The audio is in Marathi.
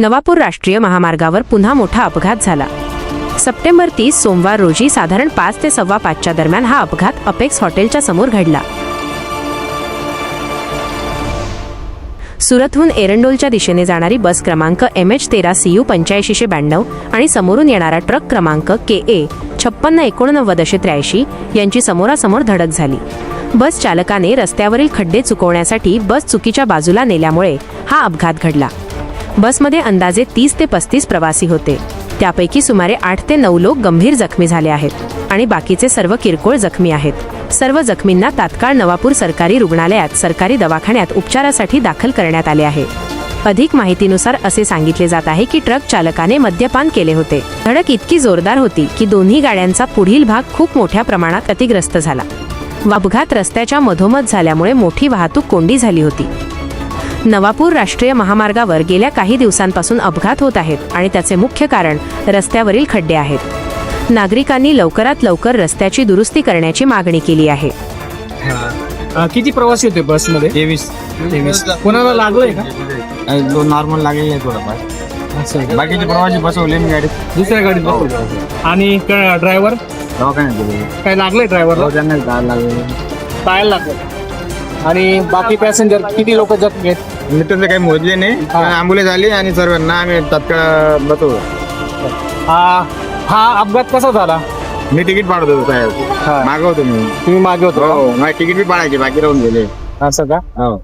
नवापूर राष्ट्रीय महामार्गावर पुन्हा मोठा अपघात झाला. सप्टेंबर तीस सोमवार रोजी साधारण पाच ते सव्वा पाचच्या दरम्यान हा अपघात अपेक्स हॉटेलच्या समोर घडला. सुरतहून एरंडोलच्या दिशेने जाणारी बस क्रमांक एम एच तेरा सी यू पंच्याऐंशीशे ब्याण्णव आणि समोरून येणारा ट्रक क्रमांक के ए छप्पन्न एकोणनव्वदशे त्र्याऐंशी यांची समोरासमोर धडक झाली. बस चालकाने रस्त्यावरील खड्डे चुकवण्यासाठी बस चुकीच्या बाजूला नेल्यामुळे हा अपघात घडला. बसमध्ये अंदाजे तीस ते पस्तीस प्रवासी होते. त्यापैकी सुमारे आठ ते नऊ लोक गंभीर जखमी झाले आहेत आणि बाकीचे सर्व किरकोळ जखमी आहेत. सर्व जखमींना तात्काळ नवापूर सरकारी रुग्णालयात सरकारी दवाखान्यात उपचारासाठी दाखल करण्यात आले आहे. अधिक माहितीनुसार असे सांगितले जात आहे की ट्रक चालकाने मद्यपान केले होते. धडक इतकी जोरदार होती की दोन्ही गाड्यांचा पुढील भाग खूप मोठ्या प्रमाणात अतिग्रस्त झाला. अपघात रस्त्याच्या मधोमध झाल्यामुळे मोठी वाहतूक कोंडी झाली होती. नवापूर राष्ट्रीय महामार्गावर गेल्या काही दिवसांपासून अपघात होत आहेत आणि त्याचे मुख्य कारण रस्त्यावरील खड्डे आहेत. नागरिकांनी लवकरात लवकर रस्त्याची दुरुस्ती करण्याची मागणी केली आहे. अ, किती प्रवासी होते बसमध्ये? तेवीस. तेवीस. कोणाला लागलंय का? आणि दोन नॉर्मल लागलेले आहे थोडंफार. असं आहे का? बाकीचे प्रवासी बसवले मी गाडीत. दुसऱ्या गाडीत बसवलं. आणि ड्रायव्हर दवाखान्यात गेले काय लागलंय ड्रायव्हरला हो, त्यांना लागले पायाला लागलं. आणि बाकी पॅसेंजर किती लोक जखमी आहेत? मी काही मोजले नाही. ॲम्ब्युलन्स आली आणि सर्वांना आम्ही तात्काळ बसवलं. हा हा अपघात कसा झाला? मी तिकीट पाडत होतो हा. साहेब मागवतो मी. तुम्ही मागे होतो हो. माझी तिकीट बी पाडायची बाकी राहून गेले? असं का? हो.